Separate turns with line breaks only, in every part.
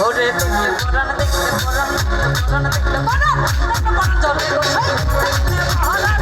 ওরে দেখতে পরান দেখতে পরান পরান দেখতে পরান দেখতে পরান জলে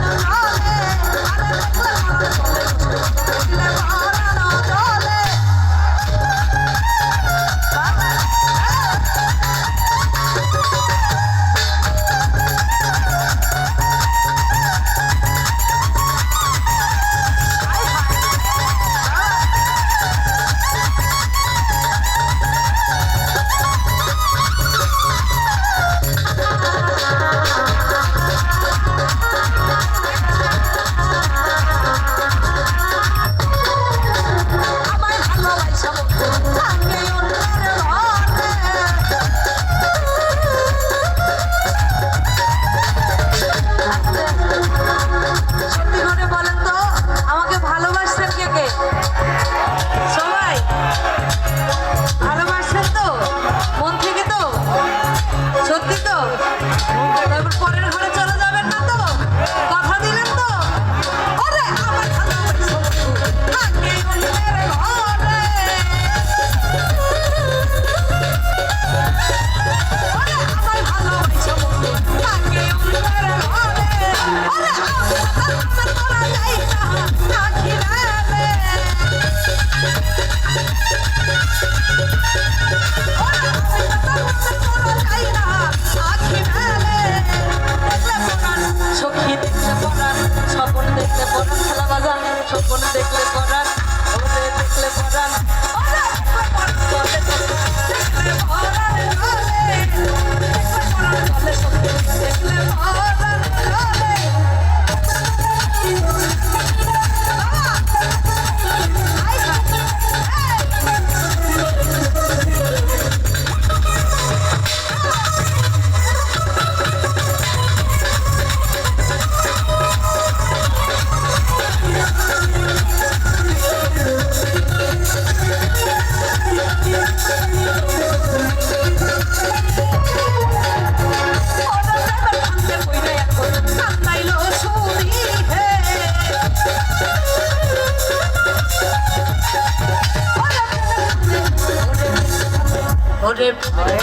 ওরে ওরে